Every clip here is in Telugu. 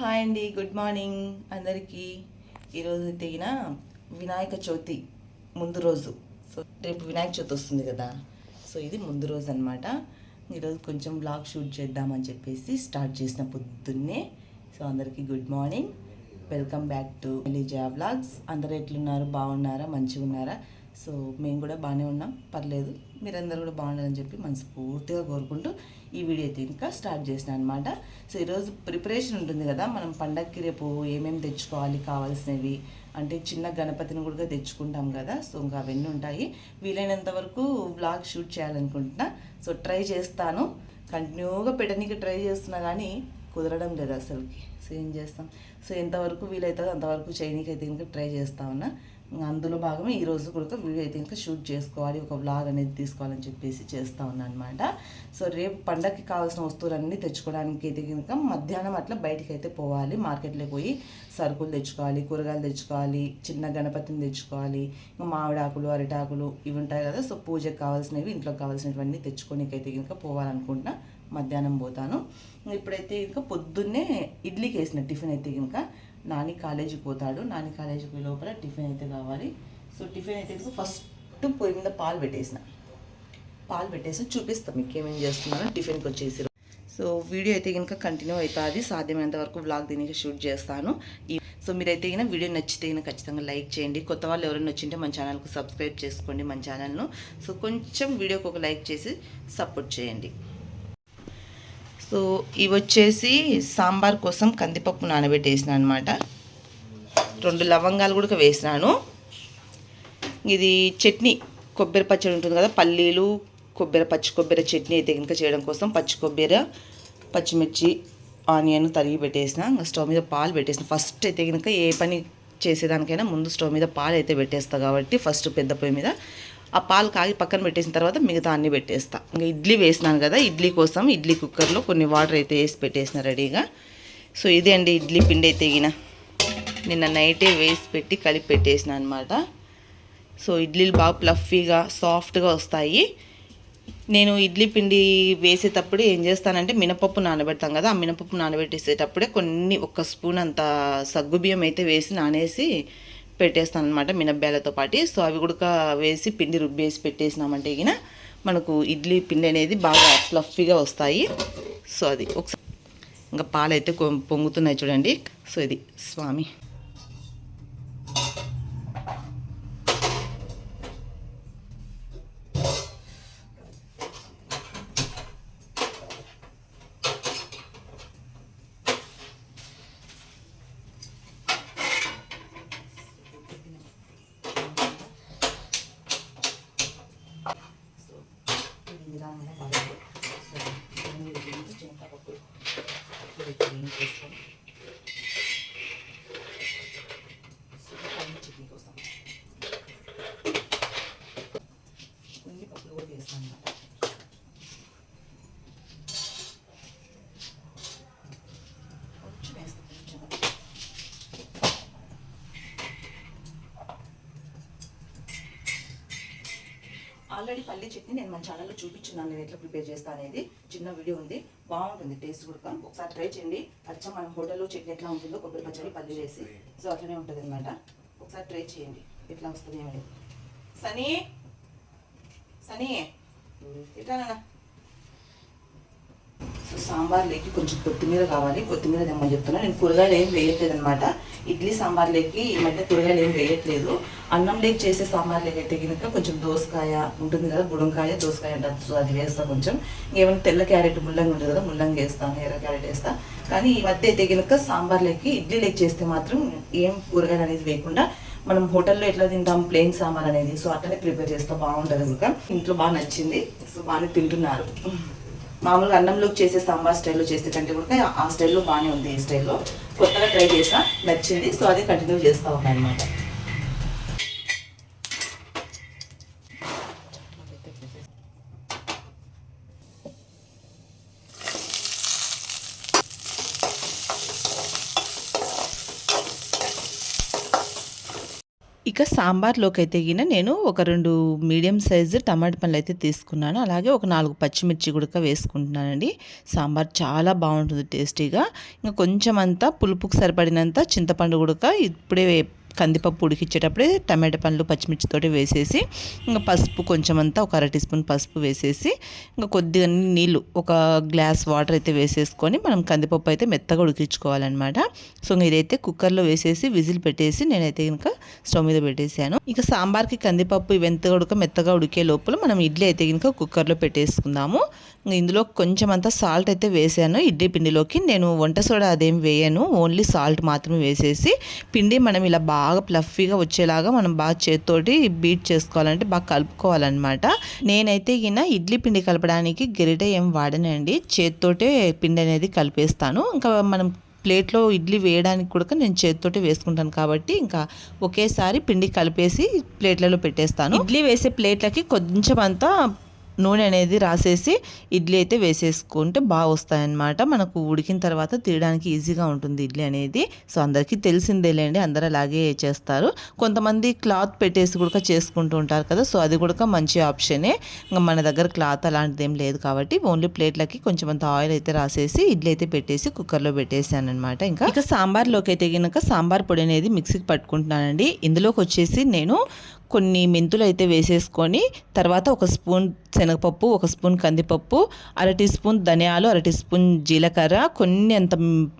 హాయ్ అండి గుడ్ మార్నింగ్. అందరికీ ఈరోజు తెగిన వినాయక చవితి ముందు రోజు. సో రేపు వినాయక చవితి వస్తుంది కదా. సో ఇది ముందు రోజు అనమాట ఈరోజు కొంచెం బ్లాగ్ షూట్ చేద్దామని చెప్పేసి స్టార్ట్ చేసిన పొద్దున్నే. సో అందరికీ good morning. Welcome back to Eliza vlogs అందరు ఎట్లున్నారు? బాగున్నారా? మంచిగా ఉన్నారా సో మేము కూడా బాగానే ఉన్నాం. పర్లేదు మీరందరూ కూడా బాగుండాలని చెప్పి మనస్ఫూర్తిగా కోరుకుంటూ ఈ వీడియో అయితే ఇంకా స్టార్ట్ చేసిన అనమాట సో ఈరోజు ప్రిపరేషన్ ఉంటుంది కదా మనం పండగకి రేపు ఏమేమి తెచ్చుకోవాలి కావాల్సినవి అంటే చిన్న గణపతిని కూడా తెచ్చుకుంటాం కదా సో ఇంకా అవన్నీ ఉంటాయి. వీలైనంత వరకు బ్లాగ్ షూట్ చేయాలనుకుంటున్నా. సో ట్రై చేస్తాను. కంటిన్యూగా పెట్టడానికి ట్రై చేస్తున్నా కానీ కుదరడం లేదు అసలుకి. సో ఏం చేస్తాం? సో ఎంతవరకు వీలవుతుందో అంతవరకు చేయడానికి అయితే ఇంకా ట్రై చేస్తా ఉన్నా. అందులో భాగమే ఈరోజు కూడా వీడియో అయితే ఇంకా షూట్ చేసుకోవాలి ఒక వ్లాగ్ అనేది తీసుకోవాలని చెప్పేసి చేస్తా ఉన్నా అనమాట సో రేపు పండగకి కావాల్సిన వస్తువులన్నీ తెచ్చుకోవడానికి అయితే కనుక మధ్యాహ్నం అట్లా బయటికి అయితే పోవాలి. మార్కెట్లోకి పోయి సరుకులు తెచ్చుకోవాలి కూరగాయలు తెచ్చుకోవాలి చిన్న గణపతిని తెచ్చుకోవాలి ఇంకా మామిడాకులు అరిటాకులు ఇవి ఉంటాయి కదా. సో పూజకి కావాల్సినవి ఇంట్లో కావాల్సినవన్నీ తెచ్చుకోనికైతే కనుక పోవాలనుకుంటున్నా. మధ్యాహ్నం పోతాను. ఇప్పుడైతే ఇంకా పొద్దున్నే ఇడ్లీకి వేసిన టిఫిన్ అయితే కనుక నాని కాలేజీకి పోతాడు. నాని కాలేజీకి పోయే లోపల టిఫిన్ అయితే కావాలి. సో టిఫిన్ అయితే ఫస్ట్ పొయ్యి మీద పాలు పెట్టేసిన. పాలు పెట్టేసి చూపిస్తాం మీకు ఏమేమి చేస్తున్నానో. టిఫిన్కి వచ్చేసి సో వీడియో అయితే కనుక కంటిన్యూ అవుతుంది. సాధ్యమైనంత వరకు బ్లాగ్ దీనికి షూట్ చేస్తాను. ఈ సో మీరైతే కనుక వీడియో నచ్చితే కనుక ఖచ్చితంగా లైక్ చేయండి. కొత్త వాళ్ళు ఎవరైనా వచ్చింటే మన ఛానల్కు సబ్స్క్రైబ్ చేసుకోండి మన ఛానల్ను. సో కొంచెం వీడియోకి ఒక లైక్ చేసి సపోర్ట్ చేయండి. సో ఇవి వచ్చేసి సాంబార్ కోసం కందిపప్పు నానబెట్టేసిన అనమాట రెండు లవంగాలు కూడా వేసినాను. ఇది చట్నీ కొబ్బరి పచ్చడి ఉంటుంది కదా పల్లీలు కొబ్బరి పచ్చి కొబ్బరి చట్నీ అయితే కనుక చేయడం కోసం పచ్చి కొబ్బరి పచ్చిమిర్చి ఆనియన్ తరిగి పెట్టేసిన. ఇంకా స్టవ్ మీద పాలు పెట్టేసిన. ఫస్ట్ అయితే కనుక ఏ పని చేసేదానికైనా ముందు స్టవ్ మీద పాలు అయితే పెట్టేస్తా కాబట్టి ఫస్ట్ పెద్ద పొయ్యి మీద ఆ పాలు కాగి పక్కన పెట్టేసిన తర్వాత మిగతా అన్నీ పెట్టేస్తా. ఇంకా ఇడ్లీ వేసినాను కదా ఇడ్లీ కోసం ఇడ్లీ కుక్కర్లో కొన్ని వాటర్ అయితే వేసి పెట్టేసిన రెడీగా. సో ఇదే అండి ఇడ్లీ పిండి అయితే గిన నిన్న నైటే వేసి పెట్టి కలిపి పెట్టేసిన అనమాట సో ఇడ్లీలు బాగా ప్లఫీగా సాఫ్ట్గా వస్తాయి. నేను ఇడ్లీ పిండి వేసేటప్పుడు ఏం చేస్తానంటే మినపప్పు నానబెడతాం కదా ఆ మినపప్పు నానబెట్టేసేటప్పుడే కొన్ని ఒక స్పూన్ అంత సగ్గుబియ్యం అయితే వేసి నానేసి పెట్టేస్తాను అనమాట మినప్పాలతో పాటు. సో అవి కూడా వేసి పిండి రుబ్బేసి పెట్టేసినామంటే గిన మనకు ఇడ్లీ పిండి అనేది బాగా ఫ్లఫీగా వస్తాయి. సో అది ఒకసారి ఇంకా పాలు అయితే పొంగుతున్నాయి చూడండి. సో ఇది స్వామి సో ఇది నిదానంగా కావాలి సో దీని గురించి చింతపప్పు ఇప్పుడు క్లీన్ చేసుకొని సో పల్లి చట్నీ కోసం కొన్ని పప్పులు కూడా వేస్తాను అన్నమాట కొంచెం వేస్తాను కొంచెం ఆల్రెడీ పల్లి చట్నీ నేను మన ఛానల్లో చూపించున్నాను. నేను ఎట్లా ప్రిపేర్ చేస్తా అనేది చిన్న వీడియో ఉంది. బాగుంటుంది టేస్ట్ కూడా ఒకసారి ట్రై చేయండి. అచ్చా మనం హోటల్లో చట్నీ ఎట్లా ఉంటుందో కొబ్బరి పచ్చడి పల్లి వేసి సో అట్లనే ఉంటుంది అనమాట ఒకసారి ట్రై చేయండి. ఎట్లా వస్తుంది ఏమని సనీ? సనీ? ఎట్లా సాంబార్ సో కొంచెం కొత్తిమీర కావాలి. కొత్తిమీర తెమ్మని చెప్తున్నా. నేను కూరగాయలు ఏం వేయట్లేదు అనమాట ఇడ్లీ సాంబార్లోకి ఈ మధ్య కూరగాయలు ఏం వేయట్లేదు. అన్నం లేక్ చేసే సాంబార్లోకి అయితే కనుక కొంచెం దోసకాయ ఉంటుంది కదా గుడంకాయ దోసకాయ అంటారు. సో అది వేస్తాను కొంచెం. ఏమైనా తెల్ల క్యారెట్ ముల్లంగి ఉంటుంది కదా ముల్లంగి వేస్తాను ఎర్ర క్యారెట్ వేస్తాను కానీ ఈ మధ్య అయితే కనుక సాంబార్లోకి లేక్ చేస్తే మాత్రం ఏం కూరగాయలు అనేది వేయకుండా మనం హోటల్లో ఎట్లా తింటాం ప్లెయిన్ సాంబార్ అనేది. సో అట్లనే ప్రిపేర్ చేస్తా బాగుంటుంది కనుక ఇంట్లో బాగా నచ్చింది. సో బాగానే తింటున్నారు. మామూలుగా అన్నంలోకి చేసే సాంబార్ స్టైల్లో చేసే కంటే కూడా ఆ స్టైల్లో బాగానే ఉంది ఈ స్టైల్లో. కొత్తగా ట్రై చేసా నచ్చింది. సో అదే కంటిన్యూ చేస్తా ఉన్నాను అనమాట ఇక సాంబార్లోకి అయితే గిన నేను ఒక రెండు మీడియం సైజు టమాటా పండ్లు అయితే తీసుకున్నాను. అలాగే ఒక నాలుగు పచ్చిమిర్చి గుడక వేసుకుంటున్నానండి. సాంబార్ చాలా బాగుంటుంది టేస్టీగా. ఇంకా కొంచెం అంతా పులుపుకు సరిపడినంత చింతపండు గుడక ఇప్పుడే కందిపప్పు ఉడికిచ్చేటప్పుడే టమాటా పండ్లు పచ్చిమిర్చితోటి వేసేసి ఇంకా పసుపు కొంచెం అంతా ఒక అర టీ స్పూన్ పసుపు వేసేసి ఇంకా కొద్దిగా నీళ్ళు ఒక గ్లాస్ వాటర్ అయితే వేసేసుకొని మనం కందిపప్పు అయితే మెత్తగా ఉడికించుకోవాలన్నమాట. సో ఇదైతే కుక్కర్లో వేసేసి విజిల్ పెట్టేసి నేనైతే కనుక స్టవ్ మీద పెట్టేసాను. ఇక సాంబార్కి కందిపప్పు ఇవెంత ఉడక మెత్తగా ఉడికే లోపల మనం ఇడ్లీ అయితే కనుక కుక్కర్లో పెట్టేసుకుందాము. ఇందులో కొంచెం అంతా సాల్ట్ అయితే వేసాను. ఇడ్లీ పిండిలోకి నేను వంట సోడా అదేం వేయను. ఓన్లీ సాల్ట్ మాత్రమే వేసేసి పిండి మనం ఇలా బాగా బాగా ప్లఫీగా వచ్చేలాగా మనం బాగా చేతితోటి బీట్ చేసుకోవాలంటే బాగా కలుపుకోవాలన్నమాట. నేనైతే ఈయన ఇడ్లీ పిండి కలపడానికి గెరిట ఏం వాడనండి. చేతితోటే పిండి అనేది కలిపేస్తాను. ఇంకా మనం ప్లేట్లో ఇడ్లీ వేయడానికి కూడా నేను చేతితోటి వేసుకుంటాను కాబట్టి ఇంకా ఒకేసారి పిండి కలిపేసి ప్లేట్లలో పెట్టేస్తాను. ఇడ్లీ వేసే ప్లేట్లకి కొంచెం అంతా నూనె అనేది రాసేసి ఇడ్లీ అయితే వేసేసుకుంటే బాగా వస్తాయన్నమాట. మనకు ఉడికిన తర్వాత తీయడానికి ఈజీగా ఉంటుంది ఇడ్లీ అనేది. సో అందరికీ తెలిసిందేలేండి అందరు అలాగే చేస్తారు. కొంతమంది క్లాత్ పెట్టేసి కూడా చేసుకుంటూ ఉంటారు కదా సో అది కూడా మంచి ఆప్షనే ఇంకా మన దగ్గర క్లాత్ అలాంటిది ఏం లేదు కాబట్టి ఓన్లీ ప్లేట్లకి కొంచెం అంత ఆయిల్ అయితే రాసేసి ఇడ్లీ అయితే పెట్టేసి కుక్కర్లో పెట్టేసాను అనమాట ఇంకా. ఇక సాంబార్లోకి అయితే కనుక సాంబార్ పొడి అనేది మిక్సీకి పట్టుకుంటున్నానండి. ఇందులోకి వచ్చేసి నేను కొన్ని మెంతులు అయితే వేసేసుకొని తర్వాత ఒక స్పూన్ శనగపప్పు ఒక స్పూన్ కందిపప్పు అర టీ స్పూన్ ధనియాలు అర టీ స్పూన్ జీలకర్ర కొన్ని అంత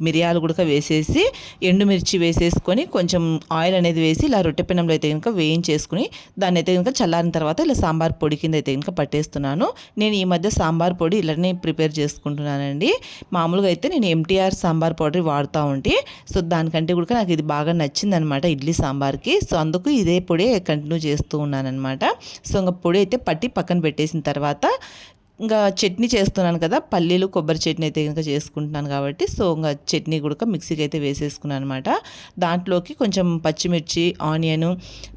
మిరియాలు కూడా వేసేసి ఎండుమిర్చి వేసేసుకొని కొంచెం ఆయిల్ అనేది వేసి ఇలా రొట్టె పిన్నంలో అయితే కనుక వేయించేసుకుని దాన్ని అయితే కనుక చల్లారిన తర్వాత ఇలా సాంబార్ పొడి కింద అయితే కనుక పట్టేస్తున్నాను. నేను ఈ మధ్య సాంబార్ పొడి ఇలానే ప్రిపేర్ చేసుకుంటున్నానండి. మామూలుగా అయితే నేను ఎంటీఆర్ సాంబార్ పౌడర్ వాడుతూ ఉంటే. సో దానికంటే కూడా నాకు ఇది బాగా నచ్చిందనమాట ఇడ్లీ సాంబార్కి. సో అందుకు ఇదే పొడి కంటిన్యూ చేస్తూ ఉన్నానమాట సో ఇంకా పొడి అయితే పట్టి పక్కన పెట్టేసిన తర్వాత ఇంకా చట్నీ చేస్తున్నాను కదా పల్లీలు కొబ్బరి చట్నీ అయితే కనుక చేసుకుంటున్నాను కాబట్టి సో ఇంకా చట్నీ కూడా మిక్సీకి అయితే వేసేసుకున్నాను అనమాట దాంట్లోకి కొంచెం పచ్చిమిర్చి ఆనియన్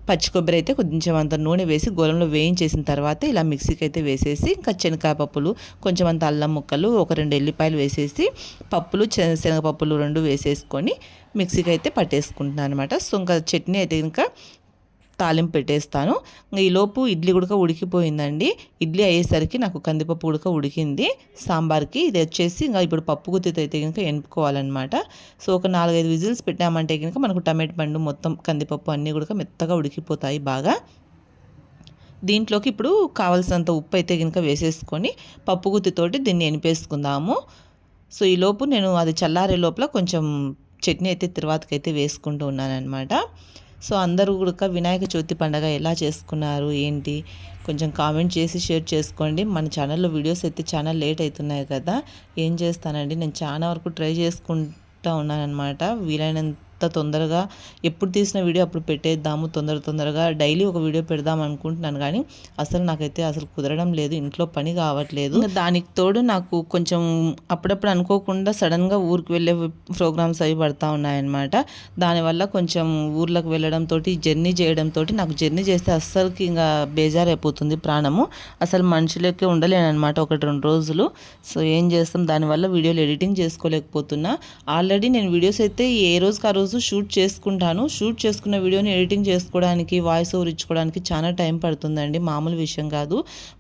పచ్చి కొబ్బరి అయితే కొంచెం అంత నూనె వేసి గోలంలో వేయించేసిన తర్వాత ఇలా మిక్సీకి అయితే వేసేసి ఇంకా శనగకాయ పప్పులు కొంచెం అంత అల్లం ముక్కలు ఒక రెండు ఎల్లిపాయలు వేసేసి పప్పులు శనగపప్పులు రెండు వేసేసుకొని మిక్సీకి అయితే పట్టేసుకుంటున్నాను అనమాట సో ఇంకా చట్నీ అయితే ఇంకా తాలింపు పెట్టేస్తాను. ఈలోపు ఇడ్లీ ఉడక ఉడికిపోయిందండి. ఇడ్లీ అయ్యేసరికి నాకు కందిపప్పు ఉడక ఉడికింది. సాంబార్కి ఇది వచ్చేసి ఇంకా ఇప్పుడు పప్పు గుత్తితో అయితే కనుక ఎనుపుకోవాలన్నమాట సో ఒక నాలుగైదు విజిల్స్ పెట్టామంటే కనుక మనకు టమాటో పండు మొత్తం కందిపప్పు అన్నీ కూడా మెత్తగా ఉడికిపోతాయి బాగా. దీంట్లోకి ఇప్పుడు కావలసినంత ఉప్పు అయితే కనుక వేసేసుకొని పప్పు గుత్తితోటి దీన్ని ఎనిపేసుకుందాము సో ఈ లోపు నేను అది చల్లారే లోపల కొంచెం చట్నీ అయితే తర్వాతకైతే వేసుకుంటూ ఉన్నానన్నమాట. సో అందరూ కూడా వినాయక చవితి పండగ ఎలా చేసుకున్నారు ఏంటి? కొంచెం కామెంట్ చేసి షేర్ చేసుకోండి. మన ఛానల్లో వీడియోస్ అయితే చాలా లేట్ అవుతున్నాయి కదా. ఏం చేస్తానండి? నేను చాలా వరకు ట్రై చేసుకుంటా ఉన్నానమాట వీలైనంత అంత తొందరగా ఎప్పుడు తీసిన వీడియో అప్పుడు పెట్టేద్దాము తొందర తొందరగా డైలీ ఒక వీడియో పెడదాం అనుకుంటున్నాను. కానీ అసలు నాకైతే అసలు కుదరడం లేదు ఇంట్లో పని కావట్లేదు. దానికి తోడు నాకు కొంచెం అప్పుడప్పుడు అనుకోకుండా సడన్గా ఊరికి వెళ్ళే ప్రోగ్రామ్స్ అవి పడతా ఉన్నాయన్నమాట. దానివల్ల కొంచెం ఊర్లకు వెళ్ళడంతో జర్నీ చేయడంతో నాకు జర్నీ చేస్తే అస్సలకి ఇంకా బేజారైపోతుంది ప్రాణము. అసలు మనుషులకే ఉండలేనమాట ఒకటి రెండు రోజులు. సో ఏం చేస్తాం? దానివల్ల వీడియోలు ఎడిటింగ్ చేసుకోలేకపోతున్నా. ఆల్రెడీ నేను వీడియోస్ అయితే ఏ రోజుకి ఆ రోజు రోజు షూట్ చేసుకుంటాను. షూట్ చేసుకున్న వీడియోని ఎడిటింగ్ చేసుకోవడానికి వాయిస్ ఓవర్ ఇచ్చుకోవడానికి చాలా టైం పడుతుందండి. మామూలు విషయం కాదు.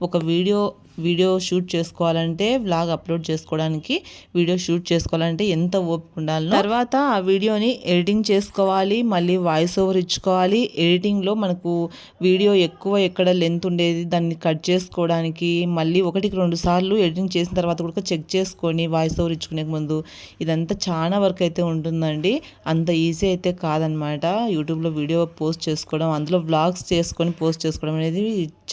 ఒక వీడియో వీడియో షూట్ చేసుకోవాలంటే వ్లాగ్ అప్లోడ్ చేసుకోవడానికి వీడియో షూట్ చేసుకోవాలంటే ఎంత ఓపిక ఉండాలి తర్వాత ఆ వీడియోని ఎడిటింగ్ చేసుకోవాలి మళ్ళీ వాయిస్ ఓవర్ ఇచ్చుకోవాలి. ఎడిటింగ్లో మనకు వీడియో ఎక్కువ ఎక్కడ లెంత్ ఉండేది దాన్ని కట్ చేసుకోవడానికి మళ్ళీ ఒకటికి రెండు సార్లు ఎడిటింగ్ చేసిన తర్వాత కూడా చెక్ చేసుకొని వాయిస్ ఓవర్ ఇచ్చుకునే ముందు ఇదంతా చాలా వర్క్ అయితే ఉంటుందండి. అంత ఈజీ అయితే కాదనమాట. యూట్యూబ్లో వీడియో పోస్ట్ చేసుకోవడం అందులో వ్లాగ్స్ చేసుకొని పోస్ట్ చేసుకోవడం అనేది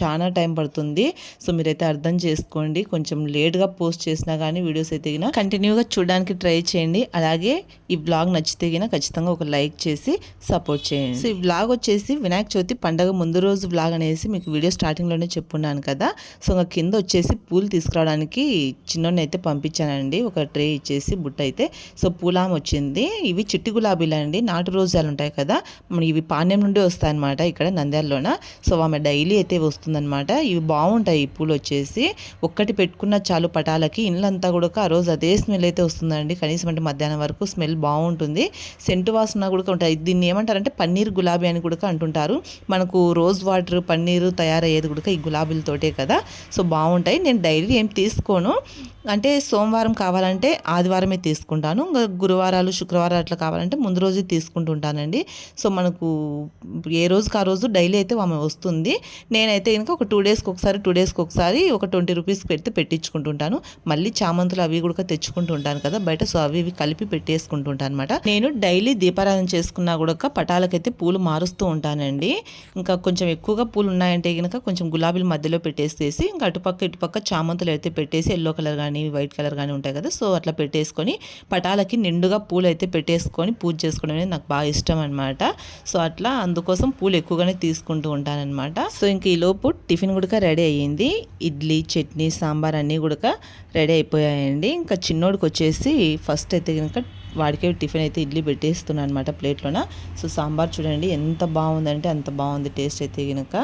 చాలా టైం పడుతుంది. సో మీరైతే అర్థం చేసుకోండి. కొంచెం లేట్గా పోస్ట్ చేసినా కానీ వీడియోస్ అయితే కంటిన్యూగా చూడడానికి ట్రై చేయండి. అలాగే ఈ బ్లాగ్ నచ్చితే ఖచ్చితంగా ఒక లైక్ చేసి సపోర్ట్ చేయండి. సో ఈ బ్లాగ్ వచ్చేసి వినాయక చవితి పండగ ముందు రోజు బ్లాగ్ అనేసి మీకు వీడియో స్టార్టింగ్లోనే చెప్పున్నాను కదా. సో ఇంకా కింద వచ్చేసి పూలు తీసుకురావడానికి చిన్నోడిని అయితే పంపించానండి. ఒక ట్రే ఇచ్చేసి బుట్ట అయితే. సో పూలాం వచ్చింది ఇవి చిట్టి గులాబీలు అండి నాటు రోజాలు ఉంటాయి కదా. మన ఇవి పాణ్యం నుండి వస్తాయి అనమాట ఇక్కడ నంద్యాలలోన. సో ఆమె డైలీ అయితే వస్తుందన్నమాట. ఇవి బాగుంటాయి ఈ పూలు వచ్చేసి ఒక్కటి పెట్టుకున్న చాలు పటాలకి ఇళ్ళంతా కూడా ఆ రోజు అదే స్మెల్ అయితే వస్తుందండి. కనీసం అంటే మధ్యాహ్నం వరకు స్మెల్ బాగుంటుంది సెంటు వాసన కూడా ఉంటాయి. దీన్ని ఏమంటారంటే పన్నీర్ గులాబీ అని కూడా అంటుంటారు. మనకు రోజ్ వాటర్ పన్నీరు తయారయ్యేది కూడా ఈ గులాబీలతోటే కదా. సో బాగుంటాయి నేను డైలీ ఏం తీసుకోను. అంటే సోమవారం కావాలంటే ఆదివారమే తీసుకుంటాను. ఇంకా గురువారాలు శుక్రవారాలు అట్లా కావాలంటే ముందు రోజు తీసుకుంటూ ఉంటానండి సో మనకు ఏ రోజుకి ఆ రోజు డైలీ అయితే ఆమె వస్తుంది. నేనైతే కనుక ఒక టూ డేస్కి ఒకసారి టూ డేస్కి ఒకసారి ఒక ట్వంటీ రూపీస్ పెడితే పెట్టించుకుంటుంటాను. మళ్ళీ చామంతులు అవి కూడా తెచ్చుకుంటూ ఉంటాను కదా బయట. సో అవి ఇవి కలిపి పెట్టేసుకుంటుంటాను అనమాట నేను డైలీ దీపారాధన చేసుకున్నా కూడా పటాలకైతే పూలు మారుస్తూ ఉంటానండి. ఇంకా కొంచెం ఎక్కువగా పూలు ఉన్నాయంటే కనుక కొంచెం గులాబీల మధ్యలో పెట్టేసేసి ఇంకా అటుపక్క ఇటుపక్క చామంతులు అయితే పెట్టేసి ఎల్లో కలర్ కానీ వైట్ కలర్ కానీ ఉంటాయి కదా. సో అట్లా పెట్టేసుకొని పటాలకి నిండుగా పూలు అయితే పెట్టేసుకొని పూజ చేసుకోవడం అనేది నాకు బాగా ఇష్టం అనమాట సో అట్లా అందుకోసం పూలు ఎక్కువగానే తీసుకుంటూ ఉంటానన్నమాట. సో ఇంక ఈ లోపు టిఫిన్ కూడా రెడీ అయ్యింది. ఇడ్లీ చట్నీ సాంబార్ అన్నీ కూడా రెడీ అయిపోయాయండి. ఇంకా చిన్నోడికి వచ్చేసి ఫస్ట్ అయితే కనుక వాడికే టిఫిన్ అయితే ఇడ్లీ పెట్టేస్తున్నాను అనమాట ప్లేట్లోన. సో సాంబార్ చూడండి ఎంత బాగుందంటే అంత బాగుంది టేస్ట్ అయితే కనుక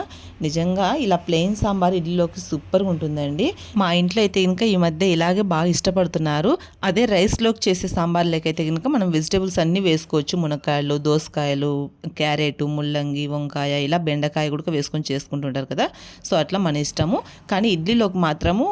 నిజంగా ఇలా ప్లెయిన్ సాంబార్ ఇడ్లీలోకి సూపర్గా ఉంటుందండి. మా ఇంట్లో అయితే కనుక ఈ మధ్య ఇలాగే బాగా ఇష్టపడుతున్నారు. అదే రైస్లోకి చేసే సాంబార్ లేకైతే కనుక మనం వెజిటేబుల్స్ అన్నీ వేసుకోవచ్చు. మునక్కాయలు దోసకాయలు క్యారెట్ ముల్లంగి వంకాయ ఇలా బెండకాయ కూడా వేసుకొని చేసుకుంటుంటారు కదా. సో అట్లా మన ఇష్టము. కానీ ఇడ్లీలోకి మాత్రము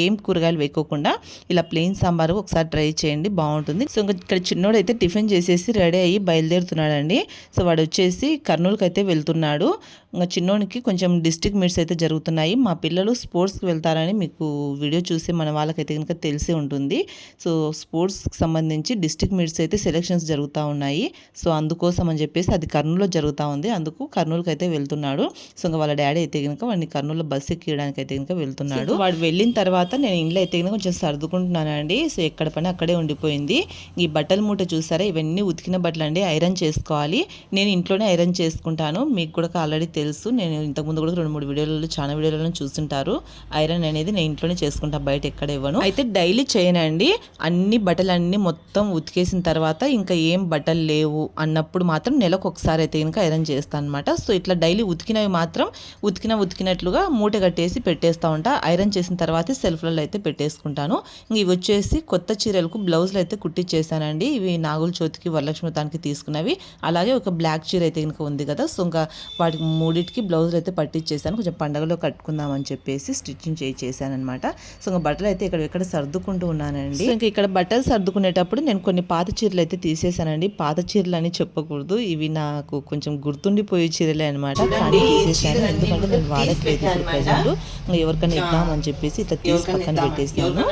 ఏం కూరగాయలు వేసుకోకుండా ఇలా ప్లెయిన్ సాంబార్ ఒకసారి ట్రై చేయండి బాగుంటుంది. సో ఇంకా ఇక్కడ చిన్నోడు అయితే టిఫిన్ చేసేసి రెడీ అయ్యి బయలుదేరుతున్నాడండి. సో వాడు వచ్చేసి కర్నూలుకి అయితే వెళ్తున్నాడు. ఇంకా చిన్నోనికి కొంచెం డిస్ట్రిక్ట్ మీట్స్ అయితే జరుగుతున్నాయి. మా పిల్లలు స్పోర్ట్స్కి వెళ్తారని మీకు వీడియో చూసి మన వాళ్ళకైతే కనుక తెలిసి ఉంటుంది. సో స్పోర్ట్స్కి సంబంధించి డిస్ట్రిక్ట్ మీట్స్ అయితే సెలెక్షన్స్ జరుగుతూ ఉన్నాయి. సో అందుకోసం అని చెప్పేసి అది కర్నూలులో జరుగుతూ ఉంది. అందుకు కర్నూలుకి అయితే వెళ్తున్నాడు. సో ఇంకా వాళ్ళ డాడీ అయితే కనుక వాడిని కర్నూలులో బస్సు ఎక్కియడానికి అయితే కనుక వెళ్తున్నాడు. వాడు వెళ్ళిన తర్వాత నేను ఇంట్లో అయితే కనుక కొంచెం సర్దుకుంటున్నానండి. సో ఎక్కడ పని అక్కడే ఉండిపోయింది. ఈ బట్టల మూట చూసారా? ఇవన్నీ ఉతికిన బట్టలు అండి ఐరన్ చేసుకోవాలి. నేను ఇంట్లోనే ఐరన్ చేసుకుంటాను. మీకు కూడా ఆల్రెడీ తెలుసు. నేను ఇంతకుముందు కూడా రెండు మూడు వీడియోలలో చాలా వీడియోలలో చూస్తుంటారు. ఐరన్ అనేది నేను ఇంట్లోనే చేసుకుంటా. బయట ఎక్కడ ఇవ్వను. అయితే డైలీ చేయనండి. అన్ని బట్టలన్నీ మొత్తం ఉతికేసిన తర్వాత ఇంకా ఏం బట్టలు లేవు అన్నప్పుడు మాత్రం నెలకు ఒకసారి అయితే ఇంకా ఐరన్ చేస్తాను అనమాట సో ఇట్లా డైలీ ఉతికినవి మాత్రం ఉతికిన ఉతికినట్లుగా మూట కట్టేసి పెట్టేస్తా ఉంటా. ఐరన్ చేసిన తర్వాత సెల్ఫ్లలో అయితే పెట్టేసుకుంటాను. ఇంక ఇవి వచ్చేసి కొత్త చీరలకు బ్లౌజులు అయితే కుట్టించేసానండి ఇవి నాగుల చవితికి వరలక్ష్మి తానికి తీసుకున్నవి. అలాగే ఒక బ్లాక్ చీర అయితే కనుక ఉంది కదా సో ఇంకా వాటికి మూడింటికి బ్లౌజులు అయితే పట్టించేసాను కొంచెం పండగలో కట్టుకుందామని చెప్పేసి స్టిచ్చింగ్ చేయి చేశాను అనమాట సో ఇంకా బట్టలు అయితే ఇక్కడ ఇక్కడ సర్దుకుంటూ ఉన్నానండి. సో ఇంకా ఇక్కడ బట్టలు సర్దుకునేటప్పుడు నేను కొన్ని పాత చీరలు అయితే తీసేసానండి పాత చీరలు అని చెప్పకూడదు. ఇవి నాకు కొంచెం గుర్తుండిపోయే చీరలే అనమాట కానీ తీసేసాను ఎందుకంటే నేను వాడట్లేదు ఇప్పుడు ప్రజెంట్. ఇంకా ఎవరికైనా ఇద్దామని చెప్పేసి ఇట్లా తీసి పక్కన పెట్టేసాను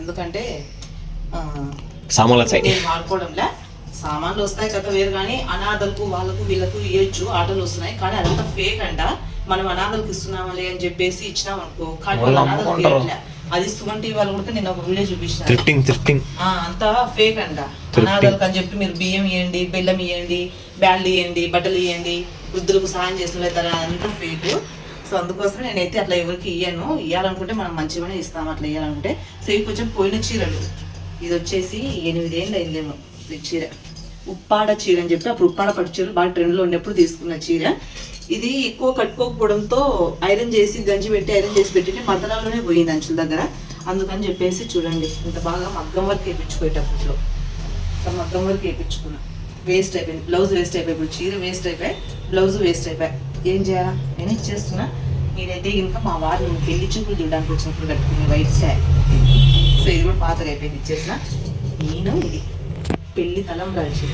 ఎందుకంటే సామాన్ల వాడుకోవడంలే. సామాన్లు వస్తాయి కదా వేరు కానీ అనాథలకు వాళ్ళకు వీళ్ళకు ఇవ్వచ్చు ఆటలు వస్తున్నాయి కానీ అదంతా ఫేక్ అంట. మనం అనాథలకు ఇస్తున్నామలే అని చెప్పేసి ఇచ్చినాం అనుకో కానీ వాళ్ళు వాళ్ళు అనాథలకు అమ్ముకుంటారు. ఇవ్వట్లే. అది సుమన్ టీవీ వాళ్ళు కూడా నేను ఒక వీడియో చూపించిన. థ్రిఫ్టింగ్ థ్రిఫ్టింగ్ ఆ, అంతా ఫేక్ అంట. అనాథలకు అని చెప్పి మీరు బియ్యం ఇవ్వండి బెల్లం ఇవ్వండి బ్యాళ్ళు ఇవ్వండి బట్టలు ఇవ్వండి వృద్ధులకు సహాయం చేస్తున్నారు అంతా ఫేక్ సో అందుకోసం నేనైతే అట్లా ఎవరికి ఇయ్యను. ఇవ్వాలనుకుంటే మనం మంచిగానే ఇస్తాం అట్లా ఇవ్వాలనుకుంటే సో ఇవి కొంచెం పోయిన చీరలు. ఇది వచ్చేసి ఎనిమిదేళ్ళు అయిందేమో ఈ చీర. ఉప్పాడ చీర అని చెప్పి అప్పుడు ఉప్పాడ పట్టు చీరలు బాగా ట్రెండ్లో ఉన్నప్పుడు తీసుకున్న చీర. ఇది ఎక్కువ కట్టుకోకపోవడంతో ఐరన్ చేసి గంజి పెట్టి ఐరన్ చేసి పెట్టి మద్దనాల్లోనే పోయింది అంచుల దగ్గర. అందుకని చెప్పేసి చూడండి ఇంత బాగా మగ్గం వర్క్ వేయించుకోయేటప్పుడు మగ్గం వర్క్ వేయించుకున్నా వేస్ట్ అయిపోయింది. బ్లౌజ్ వేస్ట్ అయిపోయి ఇప్పుడు చీర వేస్ట్ అయిపోయి బ్లౌజ్ వేస్ట్ అయిపోయి. ఏం చేయాలా? నేను ఇచ్చేస్తున్నా. నేనైతే ఇంకా మా వారు పెళ్ళి చూపులు చూడడానికి వచ్చినప్పుడు కట్టుకుని వైట్ శారీ. సో ఇది కూడా పాతగా అయిపోయింది ఇచ్చేసిన. నేను ఇది. పెళ్ళి తలం చీర.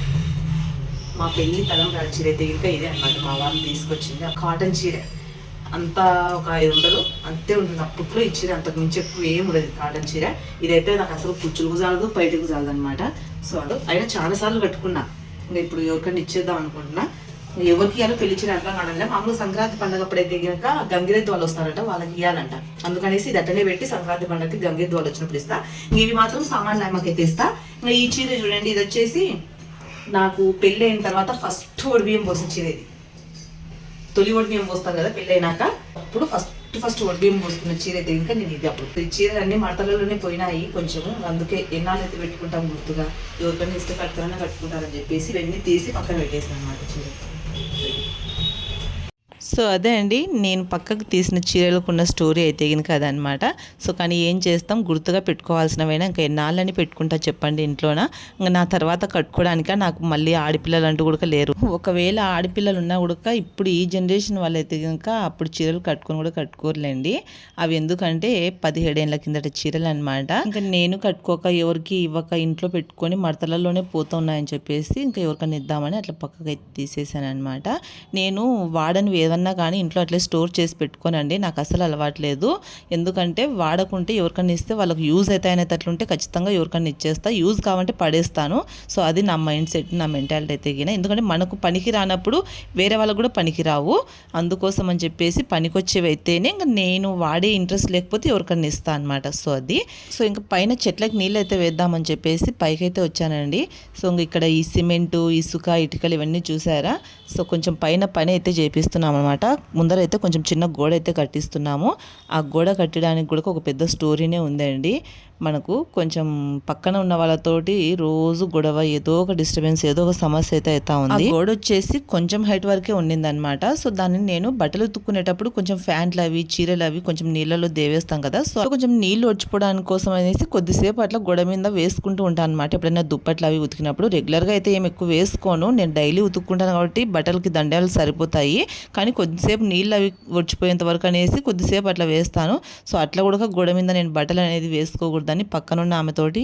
మా పెళ్ళి తలం చీర అయితే ఇంకా ఇదే అన్నమాట. మా వాళ్ళు తీసుకొచ్చింది ఆ కాటన్ చీర. అంతా ఒక ఐదు వందలు అంతే ఉంటుంది. అప్పట్లో ఈ చీర అంతకు మించి ఎక్కువ ఏం ఉండదు కాటన్ చీర. ఇదైతే నాకు అసలు కుచ్చులకు చాలదు బయటకు చాలదు అనమాట సో అది. అయినా చాలా సార్లు కట్టుకున్నా. ఇంకా ఇప్పుడు ఎవరికైనా ఇచ్చేద్దాం అనుకుంటున్నా. ఎవరికి ఇవ్వాలో పెళ్ళి చీర అట్లా కావడంలే మామూలు సంక్రాంతి పండుగ అప్పుడైతే కనుక గంగిరెద్దు వాళ్ళు వస్తారంట వాళ్ళకి ఇవ్వాలంట అందుకనేసి ఇది అట్టనే పెట్టి సంక్రాంతి పండుగకి గంగిరెద్దు వాళ్ళు వచ్చినప్పుడు ఇస్తా. ఇవి మాత్రం సామాన్లు అమ్మకైతే ఇస్తా. ఇంకా ఈ చీర చూడండి ఇది వచ్చేసి నాకు పెళ్ళి అయిన తర్వాత ఫస్ట్ ఒడిబియ్యం పోసిన చీర ఇది. తొలి ఒడిబియ్యం పోస్తాను కదా పెళ్ళి అయినాక అప్పుడు ఫస్ట్ ఫస్ట్ ఒడిబియ్యం పోసుకున్న చీర అయితే ఇంకా నేను ఇది అప్పుడు. ఈ చీరలు అన్ని మడతలలోనే పోయినాయి కొంచెము. అందుకే ఎన్నాళ్ళు అయితే పెట్టుకుంటాం గుర్తుగా? ఎవరికైనా ఇస్తే కట్టుకున్నా కట్టుకుంటారని చెప్పేసి ఇవన్నీ తీసి పక్కన పెట్టేసాను అనమాట చీర. Thank you. సో అదే అండి నేను పక్కకు తీసిన చీరలకు ఉన్న స్టోరీ అయితే కనుక అదనమాట సో కానీ ఏం చేస్తాం గుర్తుగా పెట్టుకోవాల్సినవైనా ఇంకా ఎన్నాళ్ళని పెట్టుకుంటా చెప్పండి ఇంట్లోన? ఇంకా నా తర్వాత కట్టుకోవడానిక? నాకు మళ్ళీ ఆడపిల్లలు అంటూ కూడా లేరు. ఒకవేళ ఆడపిల్లలు ఉన్నా కూడా ఇప్పుడు ఈ జనరేషన్ వాళ్ళైతే కనుక అప్పుడు చీరలు కట్టుకొని కూడా కట్టుకోరులేండి. అవి ఎందుకంటే పదిహేడేళ్ళ కిందట చీరలు అనమాట ఇంకా నేను కట్టుకోక ఎవరికి ఇవ్వక ఇంట్లో పెట్టుకొని మడతలలోనే పోతున్నాయని చెప్పేసి ఇంకా ఎవరికైనా ఇద్దామని అట్లా పక్కకి అయితే తీసేసాను అనమాట నేను వాడని ఏదన్నా కానీ ఇంట్లో అట్లే స్టోర్ చేసి పెట్టుకోనండి. నాకు అసలు అలవాట్లేదు ఎందుకంటే వాడకుంటే ఎవరికన్నా ఇస్తే వాళ్ళకి యూజ్ అయితే అనేటట్లుంటే ఖచ్చితంగా ఎవరికన్నా ఇచ్చేస్తా. యూజ్ కావంటే పడేస్తాను. సో అది నా మైండ్ సెట్ నా మెంటాలిటీ అయితే గిన. ఎందుకంటే మనకు పనికి రానప్పుడు వేరే వాళ్ళకు కూడా పనికి రావు. అందుకోసం అని చెప్పేసి పనికొచ్చేవి అయితేనే ఇంకా నేను వాడే ఇంట్రెస్ట్ లేకపోతే ఎవరికైనా ఇస్తా అనమాట సో అది. సో ఇంకా పైన చెట్లకి నీళ్ళు అయితే వేద్దామని చెప్పేసి పైకైతే వచ్చానండి. సో ఇంక ఇక్కడ ఈ సిమెంటు ఇసుక ఇటుకలు ఇవన్నీ చూసారా? సో కొంచెం పైన పని అయితే చేపిస్తున్నాం అనమాట ముందర అయితే కొంచెం చిన్న గోడ అయితే కట్టిస్తున్నాము. ఆ గోడ కట్టడానికి కూడా ఒక పెద్ద స్టోరీనే ఉందండి. మనకు కొంచెం పక్కన ఉన్న వాళ్ళతోటి రోజు గొడవ ఏదో ఒక డిస్టర్బెన్స్ ఏదో ఒక సమస్య అయితే అవుతా ఉంది. గోడ వచ్చేసి కొంచెం హైట్ వరకే ఉండింది అనమాట సో దాన్ని నేను బట్టలు ఉతుక్కునేటప్పుడు కొంచెం ఫ్యాంట్లు అవి చీరలు అవి కొంచెం నీళ్ళలో దేవేస్తాం కదా. సో కొంచెం నీళ్ళు వచ్చిపోవడానికి కోసం అనేసి కొద్దిసేపు అట్లా గోడ మీద వేసుకుంటూ ఉంటాను అనమాట ఎప్పుడైనా దుప్పట్లు అవి ఉతికినప్పుడు. రెగ్యులర్గా అయితే ఏం ఎక్కువ వేసుకోను. నేను డైలీ ఉతుక్కుంటాను కాబట్టి బట్టలకి దండాలు సరిపోతాయి. కానీ కొద్దిసేపు నీళ్ళు అవి వచ్చిపోయేంత వరకు అనేసి కొద్దిసేపు అట్లా వేస్తాను. సో అట్లా కూడా గోడ మీద నేను బట్టలు అనేది వేసుకోకూడదని పక్కనున్న ఆమెతోటి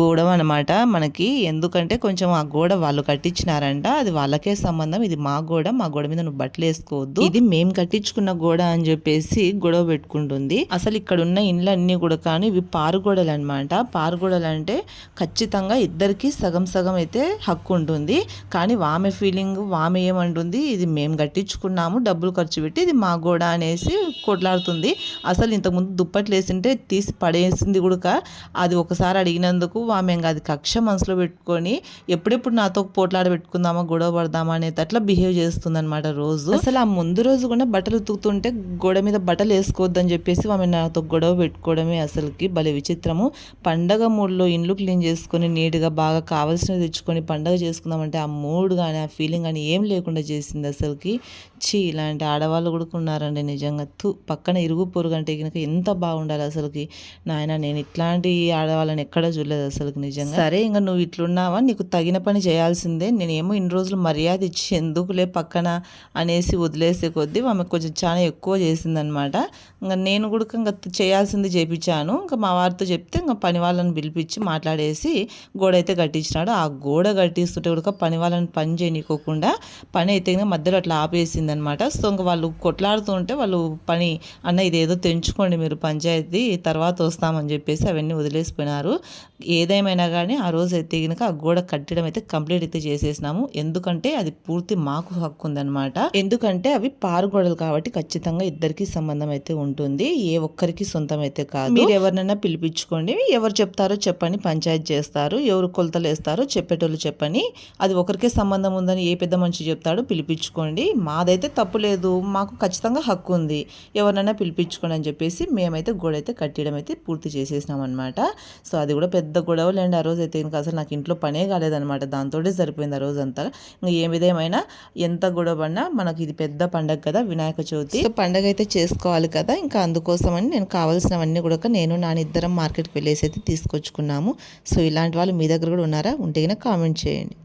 గోడం అనమాట మనకి. ఎందుకంటే కొంచెం ఆ గోడ వాళ్ళు కట్టించినారంట. అది వాళ్ళకే సంబంధం. ఇది మా గోడ. మా గోడ మీద నువ్వు బట్టలు వేసుకోవద్దు. ఇది మేము కట్టించుకున్న గోడ అని చెప్పేసి గొడవ పెట్టుకుంటుంది. అసలు ఇక్కడ ఉన్న ఇండ్లన్నీ కూడా కానీ ఇవి పారుగోడలు అనమాట పారుగోడలు అంటే ఖచ్చితంగా ఇద్దరికి సగం సగం అయితే హక్కు ఉంటుంది. కానీ వామె ఫీలింగ్ వామె ఏమంటుంది? ఇది మేము కట్టించుకున్నాము డబ్బులు ఖర్చు పెట్టి ఇది మా గోడ అనేసి కొట్లాడుతుంది. అసలు ఇంతకుముందు దుప్పట్లు వేసింటే తీసి పడేసింది కూడా అది ఒకసారి అడిగినందుకు ఆమె ఇంకా అది కక్ష మనసులో పెట్టుకొని ఎప్పుడెప్పుడు నాతో పోట్లాడ పెట్టుకుందామా గొడవ పడదామా అనేది అట్లా బిహేవ్ చేస్తుంది అనమాట రోజు. అసలు ఆ ముందు రోజు కూడా బట్టలు ఉతుకుతుంటే గోడ మీద బట్టలు వేసుకోవద్దని చెప్పేసి ఆమె నాతో గొడవ పెట్టుకోవడమే అసలుకి భలే విచిత్రము. పండగ మూడ్లో ఇండ్లు క్లీన్ చేసుకొని నీట్గా బాగా కావాల్సినవి తెచ్చుకొని పండగ చేసుకుందామంటే ఆ మూడ్ కానీ ఆ ఫీలింగ్ కానీ ఏం లేకుండా చేసింది అసలుకి. ఛీ ఇలాంటి ఆడవాళ్ళు కూడా ఉన్నారండి నిజంగా. తు పక్కన ఇరుగు పొరుగు అంటే కనుక ఎంత బాగుండాలి అసలుకి? నాయన నేను ఇట్లాంటి ఆడవాళ్ళని ఎక్కడ చూడలేదు అసలుకి నిజంగా. సరే ఇంకా నువ్వు ఇట్లున్నావా? నీకు తగిన పని చేయాల్సిందే. నేనేమో ఇన్ని రోజులు మర్యాద ఇచ్చి ఎందుకులే పక్కన అనేసి వదిలేసే కొద్దీ ఆమె కొంచెం చాలా ఎక్కువ చేసిందనమాట. ఇంకా నేను కూడా ఇంకా చేయాల్సింది చేపించాను. ఇంకా మా వారితో చెప్తే ఇంకా పని వాళ్ళని పిలిపించి మాట్లాడేసి గోడ అయితే కట్టించినాడు. ఆ గోడ కట్టిస్తుంటే కూడా పని వాళ్ళని పని చేయనికోకుండా పని అయితే ఇంకా మధ్యలో అట్లా ఆపేసింది అనమాట సో ఇంకా వాళ్ళు కొట్లాడుతుంటే వాళ్ళు పని అన్న ఇదేదో తెంచుకోండి మీరు పంచాయతీ తర్వాత వస్తామని చెప్పేసి అవన్నీ వదిలేసిపోయినారు. ఏదేమైనా కానీ ఆ రోజు అయితే కనుక ఆ గోడ కట్టడం అయితే కంప్లీట్ అయితే చేసేసినాము. ఎందుకంటే అది పూర్తి మాకు హక్కు ఉందన్నమాట ఎందుకంటే అవి పారుగోడలు కాబట్టి ఖచ్చితంగా ఇద్దరికి సంబంధం అయితే ఉంటుంది. ఏ ఒక్కరికి సొంతం అయితే కాదు. మీరు ఎవరినైనా పిలిపించుకోండి. ఎవరు చెప్తారో చెప్పని పంచాయతీ చేస్తారు. ఎవరు కొలతలు వేస్తారో చెప్పేటోళ్ళు చెప్పని అది ఒకరికే సంబంధం ఉందని ఏ పెద్ద మనిషి చెప్తాడో పిలిపించుకోండి. మాదైతే తప్పు లేదు మాకు ఖచ్చితంగా హక్కు ఉంది. ఎవరినైనా పిలిపించుకోండి అని చెప్పేసి మేమైతే గోడ అయితే కట్టడం అయితే పూర్తి చేసేసినాం అనమాట సో అది కూడా పెద్ద గొడవలేండి. ఆ రోజు అయితే ఇంకా అసలు నాకు ఇంట్లో పనే కాలేదనమాట దాంతోటే సరిపోయింది ఆ రోజు అంతా ఇంకా ఏ విధమైన ఎంత గొడవ పడినా మనకి ఇది పెద్ద పండగ కదా వినాయక చవితి. సో పండగ అయితే చేసుకోవాలి కదా. ఇంకా అందుకోసమని నేను కావాల్సినవన్నీ కూడా నేను నానిద్దరం ఇద్దరం మార్కెట్కి వెళ్ళేసి అయితే తీసుకొచ్చుకున్నాము. సో ఇలాంటి వాళ్ళు మీ దగ్గర కూడా ఉన్నారా? ఉంటే కామెంట్ చేయండి.